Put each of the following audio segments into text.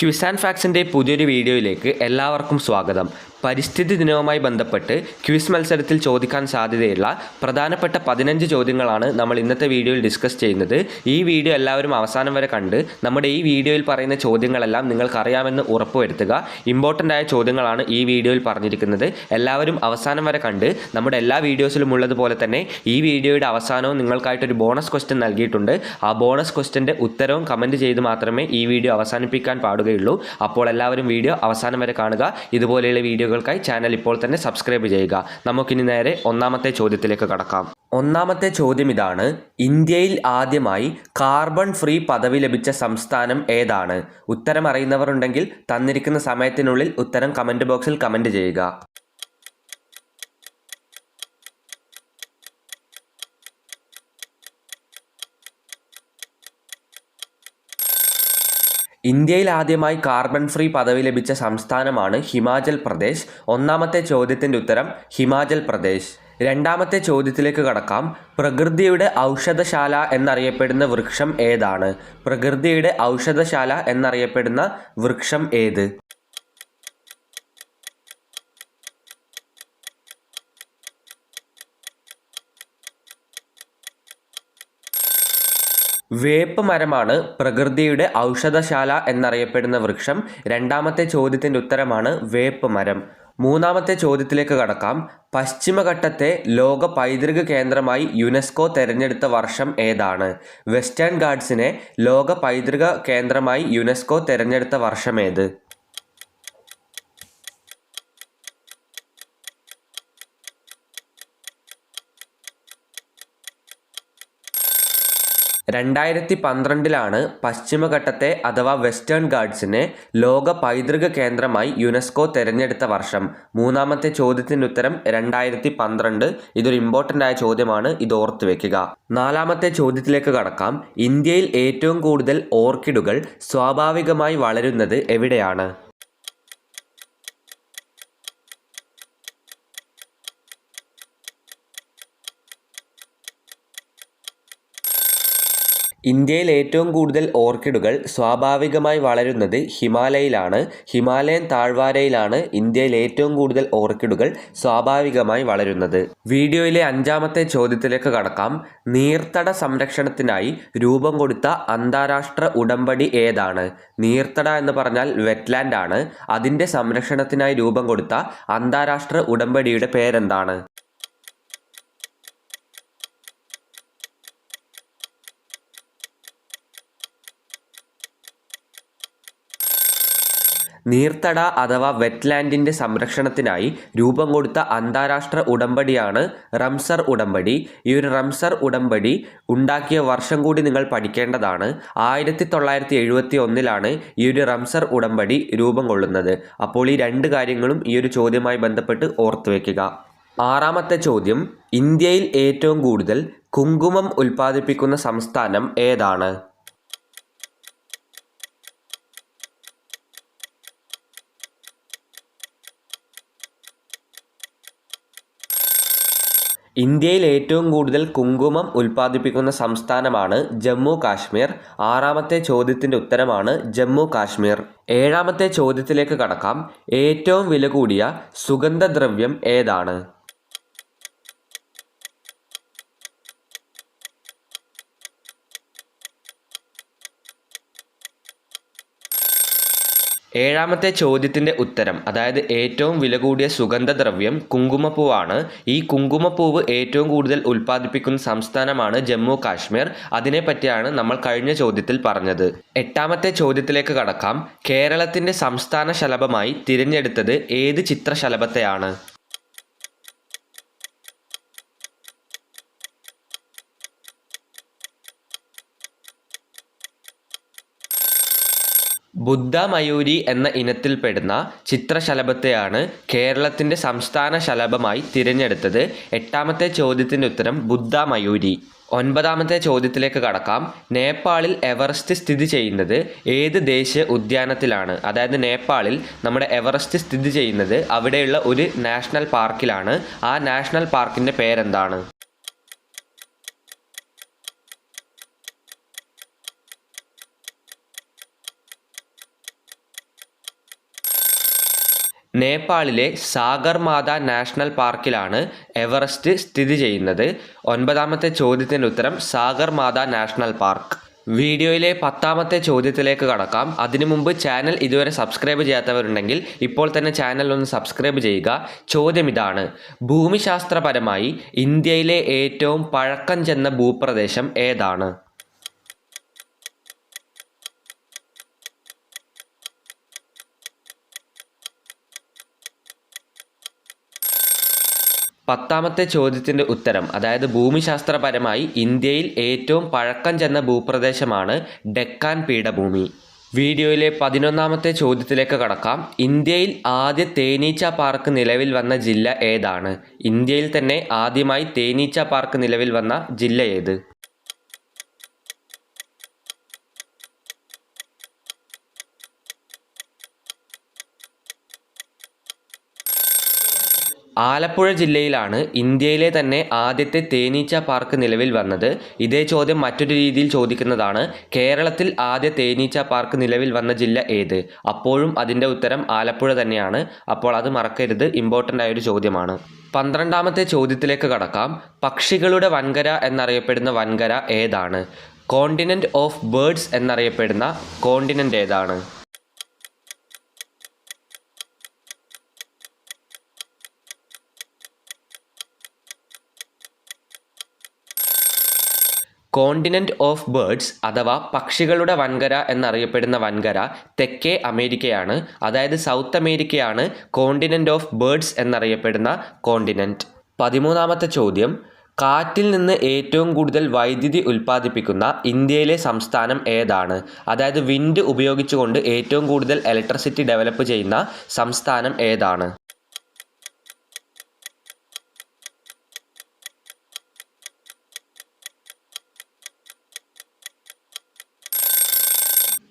Quiz and ഫാക്സിന്റെ പുതിയൊരു വീഡിയോയിലേക്ക് എല്ലാവർക്കും സ്വാഗതം. പരിസ്ഥിതി ദിനവുമായി ബന്ധപ്പെട്ട് ക്വിസ് മത്സരത്തിൽ ചോദിക്കാൻ സാധ്യതയുള്ള പ്രധാനപ്പെട്ട പതിനഞ്ച് ചോദ്യങ്ങളാണ് നമ്മൾ ഇന്നത്തെ വീഡിയോയിൽ ഡിസ്കസ് ചെയ്യുന്നത്. ഈ വീഡിയോ എല്ലാവരും അവസാനം വരെ കണ്ട് നമ്മുടെ ഈ വീഡിയോയിൽ പറയുന്ന ചോദ്യങ്ങളെല്ലാം നിങ്ങൾക്കറിയാമെന്ന് ഉറപ്പുവരുത്തുക. ഇമ്പോർട്ടന്റ് ആയ ചോദ്യങ്ങളാണ് ഈ വീഡിയോയിൽ പറഞ്ഞിരിക്കുന്നത്. എല്ലാവരും അവസാനം വരെ കണ്ട് നമ്മുടെ എല്ലാ വീഡിയോസിലും ഉള്ളതുപോലെ തന്നെ ഈ വീഡിയോയുടെ അവസാനവും നിങ്ങൾക്കായിട്ടൊരു ബോണസ് ക്വസ്റ്റ്യൻ നൽകിയിട്ടുണ്ട്. ആ ബോണസ് ക്വസ്റ്റ്യന്റെ ഉത്തരവും കമന്റ് ചെയ്ത് മാത്രമേ ഈ വീഡിയോ അവസാനിപ്പിക്കാൻ പാടുകയുള്ളൂ. അപ്പോൾ എല്ലാവരും വീഡിയോ അവസാനം വരെ കാണുക. ഇതുപോലെയുള്ള വീഡിയോകൾക്കായി ചാനൽ ഇപ്പോൾ തന്നെ സബ്സ്ക്രൈബ് ചെയ്യുക. നമുക്കിനി നേരെ ഒന്നാമത്തെ ചോദ്യത്തിലേക്ക് കടക്കാം. ഒന്നാമത്തെ ചോദ്യം ഇതാണ്. ഇന്ത്യയിൽ ആദ്യമായി കാർബൺ ഫ്രീ പദവി ലഭിച്ച സംസ്ഥാനം ഏതാണ്? ഉത്തരം അറിയുന്നവർ ഉണ്ടെങ്കിൽ തന്നിരിക്കുന്ന സമയത്തിനുള്ളിൽ ഉത്തരം കമന്റ് ബോക്സിൽ കമന്റ് ചെയ്യുക. ഇന്ത്യയിൽ ആദ്യമായി കാർബൺ ഫ്രീ പദവി ലഭിച്ച സംസ്ഥാനമാണ് ഹിമാചൽ പ്രദേശ്. ഒന്നാമത്തെ ചോദ്യത്തിന്റെ ഉത്തരം ഹിമാചൽ പ്രദേശ്. രണ്ടാമത്തെ ചോദ്യത്തിലേക്ക് കടക്കാം. പ്രകൃതിയുടെ ഔഷധശാല എന്നറിയപ്പെടുന്ന വൃക്ഷം ഏതാണ്? പ്രകൃതിയുടെ ഔഷധശാല എന്നറിയപ്പെടുന്ന വൃക്ഷം ഏത്? വേപ്പ് മരമാണ് പ്രകൃതിയുടെ ഔഷധശാല എന്നറിയപ്പെടുന്ന വൃക്ഷം. രണ്ടാമത്തെ ചോദ്യത്തിന്റെ ഉത്തരമാണ് വേപ്പ് മരം മൂന്നാമത്തെ ചോദ്യത്തിലേക്ക് കടക്കാം. പശ്ചിമഘട്ടത്തെ ലോക പൈതൃക കേന്ദ്രമായി യുനെസ്കോ തെരഞ്ഞെടുത്ത വർഷം ഏതാണ്? വെസ്റ്റേൺ ഗാർഡ്സിനെ ലോക പൈതൃക കേന്ദ്രമായി യുനെസ്കോ തെരഞ്ഞെടുത്ത വർഷമേത് രണ്ടായിരത്തി പന്ത്രണ്ടിലാണ് പശ്ചിമഘട്ടത്തെ അഥവാ വെസ്റ്റേൺ ഗാർഡ്സിനെ ലോക പൈതൃക കേന്ദ്രമായി യുനെസ്കോ തിരഞ്ഞെടുത്ത വർഷം. മൂന്നാമത്തെ ചോദ്യത്തിന്റെ ഉത്തരം രണ്ടായിരത്തി പന്ത്രണ്ട് ഇതൊരു ഇമ്പോർട്ടന്റ് ആയ ചോദ്യമാണ് ഇത് ഓർത്ത് വെക്കുക. നാലാമത്തെ ചോദ്യത്തിലേക്ക് കടക്കാം. ഇന്ത്യയിൽ ഏറ്റവും കൂടുതൽ ഓർക്കിഡുകൾ സ്വാഭാവികമായി വളരുന്നത് എവിടെയാണ്? ഇന്ത്യയിൽ ഏറ്റവും കൂടുതൽ ഓർക്കിഡുകൾ സ്വാഭാവികമായി വളരുന്നത് ഹിമാലയയിലാണ്. ഹിമാലയൻ താഴ്വാരയിലാണ് ഇന്ത്യയിൽ ഏറ്റവും കൂടുതൽ ഓർക്കിഡുകൾ സ്വാഭാവികമായി വളരുന്നത്. വീഡിയോയിലെ അഞ്ചാമത്തെ ചോദ്യത്തിലേക്ക് കടക്കാം. നീർത്തട സംരക്ഷണത്തിനായി രൂപം കൊടുത്ത അന്താരാഷ്ട്ര ഉടമ്പടി ഏതാണ്? നീർത്തട എന്ന് പറഞ്ഞാൽ വെറ്റ്ലാൻഡ് ആണ്. അതിന്റെ സംരക്ഷണത്തിനായി രൂപം കൊടുത്ത അന്താരാഷ്ട്ര ഉടമ്പടിയുടെ പേരെന്താണ്? നീർത്തട അഥവാ വെറ്റ്ലാൻഡിന്റെ സംരക്ഷണത്തിനായി രൂപം കൊടുത്ത അന്താരാഷ്ട്ര ഉടമ്പടിയാണ് റംസർ ഉടമ്പടി. ഈ ഒരു റംസർ ഉടമ്പടി ഉണ്ടാക്കിയ വർഷം കൂടി നിങ്ങൾ പഠിക്കേണ്ടതാണ്. ആയിരത്തി തൊള്ളായിരത്തി എഴുപത്തി ഒന്നിലാണ് ഈ ഒരു റംസർ ഉടമ്പടി രൂപം കൊള്ളുന്നത്. അപ്പോൾ ഈ രണ്ട് കാര്യങ്ങളും ഈ ഒരു ചോദ്യവുമായി ബന്ധപ്പെട്ട് ഓർത്തു വയ്ക്കുക ആറാമത്തെ ചോദ്യം ഇന്ത്യയിൽ ഏറ്റവും കൂടുതൽ കുങ്കുമം ഉൽപ്പാദിപ്പിക്കുന്ന സംസ്ഥാനം ഏതാണ്? ഇന്ത്യയിൽ ഏറ്റവും കൂടുതൽ കുങ്കുമം ഉൽപ്പാദിപ്പിക്കുന്ന സംസ്ഥാനമാണ് ജമ്മു കാശ്മീർ. ആറാമത്തെ ചോദ്യത്തിന്റെ ഉത്തരമാണ് ജമ്മു കാശ്മീർ. ഏഴാമത്തെ ചോദ്യത്തിലേക്ക് കടക്കാം. ഏറ്റവും വില കൂടിയ സുഗന്ധദ്രവ്യം ഏതാണ്? ഏഴാമത്തെ ചോദ്യത്തിന്റെ ഉത്തരം അതായത് ഏറ്റവും വില കൂടിയ സുഗന്ധദ്രവ്യം കുങ്കുമപ്പൂവാണ്. ഈ കുങ്കുമപ്പൂവ് ഏറ്റവും കൂടുതൽ ഉൽപ്പാദിപ്പിക്കുന്ന സംസ്ഥാനമാണ് ജമ്മു കാശ്മീർ. അതിനെപ്പറ്റിയാണ് നമ്മൾ കഴിഞ്ഞ ചോദ്യത്തിൽ പറഞ്ഞത്. എട്ടാമത്തെ ചോദ്യത്തിലേക്ക് കടക്കാം. കേരളത്തിന്റെ സംസ്ഥാന ശലഭമായി തിരഞ്ഞെടുത്തത് ഏത് ചിത്രശലഭത്തെയാണ്? ബുദ്ധ മയൂരി എന്ന ഇനത്തിൽപ്പെടുന്ന ചിത്രശലഭത്തെയാണ് കേരളത്തിന്റെ സംസ്ഥാന ശലഭമായി തിരഞ്ഞെടുത്തത്. എട്ടാമത്തെ ചോദ്യത്തിന്റെ ഉത്തരം ബുദ്ധമയൂരി. ഒൻപതാമത്തെ ചോദ്യത്തിലേക്ക് കടക്കാം. നേപ്പാളിൽ എവറസ്റ്റ് സ്ഥിതി ചെയ്യുന്നത് ഏത് ദേശീയ ഉദ്യാനത്തിലാണ്? അതായത് നേപ്പാളിൽ നമ്മുടെ എവറസ്റ്റ് സ്ഥിതി ചെയ്യുന്നത് അവിടെയുള്ള ഒരു നാഷണൽ പാർക്കിലാണ്. ആ നാഷണൽ പാർക്കിന്റെ പേരെന്താണ്? നേപ്പാളിലെ സാഗർമാത നാഷണൽ പാർക്കിലാണ് എവറസ്റ്റ് സ്ഥിതി ചെയ്യുന്നത്. ഒൻപതാമത്തെ ചോദ്യത്തിന്റെ ഉത്തരം സാഗർമാത നാഷണൽ പാർക്ക്. വീഡിയോയിലെ പത്താമത്തെ ചോദ്യത്തിലേക്ക് കടക്കാം. അതിനു മുമ്പ് ചാനൽ ഇതുവരെ സബ്സ്ക്രൈബ് ചെയ്യാത്തവരുണ്ടെങ്കിൽ ഇപ്പോൾ തന്നെ ചാനൽ ഒന്ന് സബ്സ്ക്രൈബ് ചെയ്യുക. ചോദ്യം ഇതാണ്. ഭൂമിശാസ്ത്രപരമായി ഇന്ത്യയിലെ ഏറ്റവും പഴക്കം ചെന്ന ഭൂപ്രദേശം ഏതാണ്? പത്താമത്തെ ചോദ്യത്തിന്റെ ഉത്തരം അതായത് ഭൂമിശാസ്ത്രപരമായി ഇന്ത്യയിൽ ഏറ്റവും പഴക്കം ചെന്ന ഭൂപ്രദേശമാണ് ഡെക്കാൻ പീഠഭൂമി. വീഡിയോയിലെ പതിനൊന്നാമത്തെ ചോദ്യത്തിലേക്ക് കടക്കാം. ഇന്ത്യയിൽ ആദ്യ തേനീച്ച പാർക്ക് നിലവിൽ വന്ന ജില്ല ഏതാണ്? ഇന്ത്യയിൽ തന്നെ ആദ്യമായി തേനീച്ച പാർക്ക് നിലവിൽ വന്ന ജില്ല ഏത്? ആലപ്പുഴ ജില്ലയിലാണ് ഇന്ത്യയിലെ തന്നെ ആദ്യത്തെ തേനീച്ച പാർക്ക് നിലവിൽ വന്നത്. ഇതേ ചോദ്യം മറ്റൊരു രീതിയിൽ ചോദിക്കുന്നതാണ് കേരളത്തിൽ ആദ്യ തേനീച്ച പാർക്ക് നിലവിൽ വന്ന ജില്ല ഏത്? അപ്പോഴും അതിന്റെ ഉത്തരം ആലപ്പുഴ തന്നെയാണ്. അപ്പോൾ അത് മറക്കരുത് ഇമ്പോർട്ടന്റ് ആയൊരു ചോദ്യമാണ്. പന്ത്രണ്ടാമത്തെ ചോദ്യത്തിലേക്ക് കടക്കാം. പക്ഷികളുടെ വൻകര എന്നറിയപ്പെടുന്ന വൻകര ഏതാണ്? കോണ്ടിനെന്റ് ഓഫ് ബേർഡ്സ് എന്നറിയപ്പെടുന്ന കോണ്ടിനെന്റ് ഏതാണ്? കോണ്ടിനെന്റ് ഓഫ് ബേർഡ്സ് അഥവാ പക്ഷികളുടെ വൻകര എന്നറിയപ്പെടുന്ന വൻകര തെക്കേ അമേരിക്കയാണ്. അതായത് സൗത്ത് അമേരിക്കയാണ് കോണ്ടിനെന്റ് ഓഫ് ബേർഡ്സ് എന്നറിയപ്പെടുന്ന കോണ്ടിനെന്റ്. പതിമൂന്നാമത്തെ ചോദ്യം. കാറ്റിൽ നിന്ന് ഏറ്റവും കൂടുതൽ വൈദ്യുതി ഉൽപ്പാദിപ്പിക്കുന്ന ഇന്ത്യയിലെ സംസ്ഥാനം ഏതാണ്? അതായത് വിൻഡ് ഉപയോഗിച്ചുകൊണ്ട് ഏറ്റവും കൂടുതൽ ഇലക്ട്രിസിറ്റി ഡെവലപ്പ് ചെയ്യുന്ന സംസ്ഥാനം ഏതാണ്?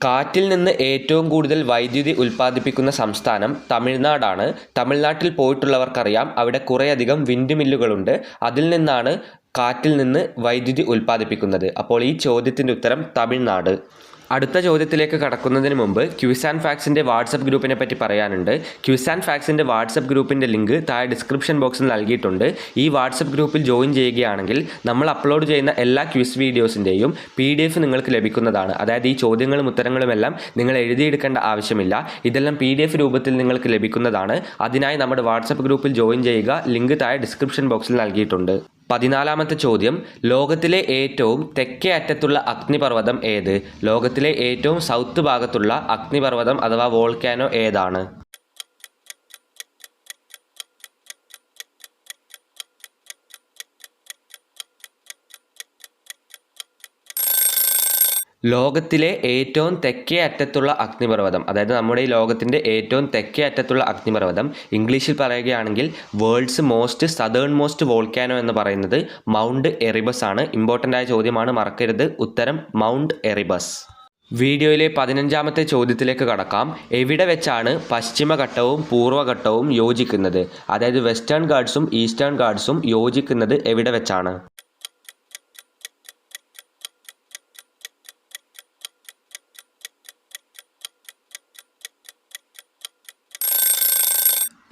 കാറ്റിൽ നിന്ന് ഏറ്റവും കൂടുതൽ വൈദ്യുതി ഉൽപ്പാദിപ്പിക്കുന്ന സംസ്ഥാനം തമിഴ്നാടാണ്. തമിഴ്നാട്ടിൽ പോയിട്ടുള്ളവർക്കറിയാം അവിടെ കുറേയധികം വിൻഡ് മില്ലുകളുണ്ട്. അതിൽ നിന്നാണ് കാറ്റിൽ നിന്ന് വൈദ്യുതി ഉൽപ്പാദിപ്പിക്കുന്നത്. അപ്പോൾ ഈ ചോദ്യത്തിന്റെ ഉത്തരം തമിഴ്നാട്. അടുത്ത ചോദ്യത്തിലേക്ക് കടക്കുന്നതിന് മുമ്പ് ക്യൂസ് ആൻഡ് ഫാക്സിന്റെ വാട്സപ്പ് ഗ്രൂപ്പിനെ പറ്റി പറയാനുണ്ട്. ക്യൂസ് ആൻഡ് ഫാക്സിന്റെ വാട്സപ്പ് ഗ്രൂപ്പിന്റെ ലിങ്ക് താഴെ ഡിസ്ക്രിപ്ഷൻ ബോക്സിൽ നൽകിയിട്ടുണ്ട്. ഈ വാട്സപ്പ് ഗ്രൂപ്പിൽ ജോയിൻ ചെയ്യുകയാണെങ്കിൽ നമ്മൾ അപ്ലോഡ് ചെയ്യുന്ന എല്ലാ ക്യൂസ് വീഡിയോസിന്റെയും പി ഡി എഫ് നിങ്ങൾക്ക് ലഭിക്കുന്നതാണ്. അതായത് ഈ ചോദ്യങ്ങളും ഉത്തരങ്ങളും എല്ലാം നിങ്ങൾ എഴുതിയെടുക്കേണ്ട ആവശ്യമില്ല. ഇതെല്ലാം പി ഡി എഫ് രൂപത്തിൽ നിങ്ങൾക്ക് ലഭിക്കുന്നതാണ്. അതിനായി നമ്മുടെ വാട്സപ്പ് ഗ്രൂപ്പിൽ ജോയിൻ ചെയ്യുക. ലിങ്ക് താഴെ ഡിസ്ക്രിപ്ഷൻ ബോക്സിൽ നൽകിയിട്ടുണ്ട്. പതിനാലാമത്തെ ചോദ്യം ലോകത്തിലെ ഏറ്റവും തെക്കേ അറ്റത്തുള്ള അഗ്നിപർവതം ഏത്? ലോകത്തിലെ ഏറ്റവും സൗത്ത് ഭാഗത്തുള്ള അഗ്നിപർവതം അഥവാ വോൾക്കാനോ ഏതാണ്? ലോകത്തിലെ ഏറ്റവും തെക്കേ അറ്റത്തുള്ള അഗ്നിപർവതം അതായത് നമ്മുടെ ഈ ലോകത്തിന്റെ ഏറ്റവും തെക്കേ അറ്റത്തുള്ള അഗ്നിപർവതം ഇംഗ്ലീഷിൽ പറയുകയാണെങ്കിൽ world's most southern most volcano എന്ന് പറയുന്നത് മൗണ്ട് എറിബസ് ആണ്. ഇമ്പോർട്ടന്റ് ആയ ചോദ്യമാണ് മറക്കരുത്. ഉത്തരം മൗണ്ട് എറിബസ് വീഡിയോയിലെ പതിനഞ്ചാമത്തെ ചോദ്യത്തിലേക്ക് കടക്കാം. എവിടെ വെച്ചാണ് പശ്ചിമഘട്ടവും പൂർവഘട്ടവും യോജിക്കുന്നത്? അതായത് വെസ്റ്റേൺ ഗാർഡ്സും ഈസ്റ്റേൺ ഗാർഡ്സും യോജിക്കുന്നത് എവിടെ വെച്ചാണ്?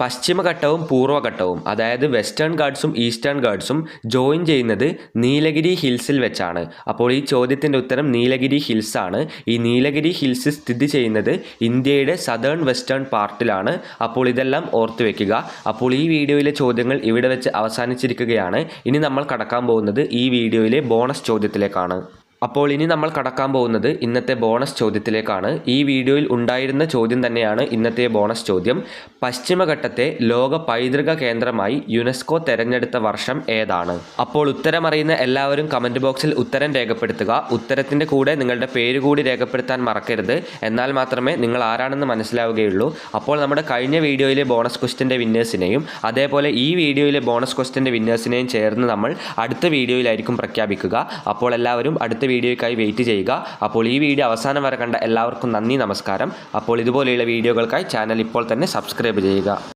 പശ്ചിമഘട്ടവും പൂർവഘട്ടവും അതായത് വെസ്റ്റേൺ ഗാർഡ്സും ഈസ്റ്റേൺ ഗാർഡ്സും ജോയിൻ ചെയ്യുന്നത് നീലഗിരി ഹിൽസിൽ വെച്ചാണ്. അപ്പോൾ ഈ ചോദ്യത്തിന്റെ ഉത്തരം നീലഗിരി ഹിൽസ് ആണ് ഈ നീലഗിരി ഹിൽസ് സ്ഥിതി ചെയ്യുന്നത് ഇന്ത്യയുടെ സദേൺ വെസ്റ്റേൺ പാർട്ടിലാണ്. അപ്പോൾ ഇതെല്ലാം ഓർത്തു വെക്കുക. അപ്പോൾ ഈ വീഡിയോയിലെ ചോദ്യങ്ങൾ ഇവിടെ വെച്ച് അവസാനിച്ചിരിക്കുകയാണ്. ഇനി നമ്മൾ കടക്കാൻ പോകുന്നത് ഈ വീഡിയോയിലെ ബോണസ് ചോദ്യത്തിലേക്കാണ്. അപ്പോൾ ഇനി നമ്മൾ കടക്കാൻ പോകുന്നത് ഇന്നത്തെ ബോണസ് ചോദ്യത്തിലേക്കാണ്. ഈ വീഡിയോയിൽ ഉണ്ടായിരുന്ന ചോദ്യം തന്നെയാണ് ഇന്നത്തെ ബോണസ് ചോദ്യം. പശ്ചിമഘട്ടത്തെ ലോക പൈതൃക കേന്ദ്രമായി യുനെസ്കോ തെരഞ്ഞെടുത്ത വർഷം ഏതാണ്? അപ്പോൾ ഉത്തരമറിയുന്ന എല്ലാവരും കമന്റ് ബോക്സിൽ ഉത്തരം രേഖപ്പെടുത്തുക. ഉത്തരത്തിന്റെ കൂടെ നിങ്ങളുടെ പേര് കൂടി രേഖപ്പെടുത്താൻ മറക്കരുത്. എന്നാൽ മാത്രമേ നിങ്ങൾ ആരാണെന്ന് മനസ്സിലാവുകയുള്ളൂ. അപ്പോൾ നമ്മുടെ കഴിഞ്ഞ വീഡിയോയിലെ ബോണസ് ക്വസ്റ്റിന്റെ വിന്നേഴ്സിനെയും അതേപോലെ ഈ വീഡിയോയിലെ ബോണസ് ക്വസ്റ്റിന്റെ വിന്നേഴ്സിനെയും ചേർന്ന് നമ്മൾ അടുത്ത വീഡിയോയിലായിരിക്കും പ്രഖ്യാപിക്കുക. അപ്പോൾ എല്ലാവരും അടുത്ത വീഡിയോയ്ക്കായി വെയിറ്റ് ചെയ്യുക. അപ്പോൾ ഈ വീഡിയോ അവസാനം വരെ കണ്ട എല്ലാവർക്കും നന്ദി നമസ്കാരം. അപ്പോൾ ഇതുപോലെയുള്ള വീഡിയോകൾക്കായി ചാനൽ ഇപ്പോൾ തന്നെ സബ്സ്ക്രൈബ് ചെയ്യുക.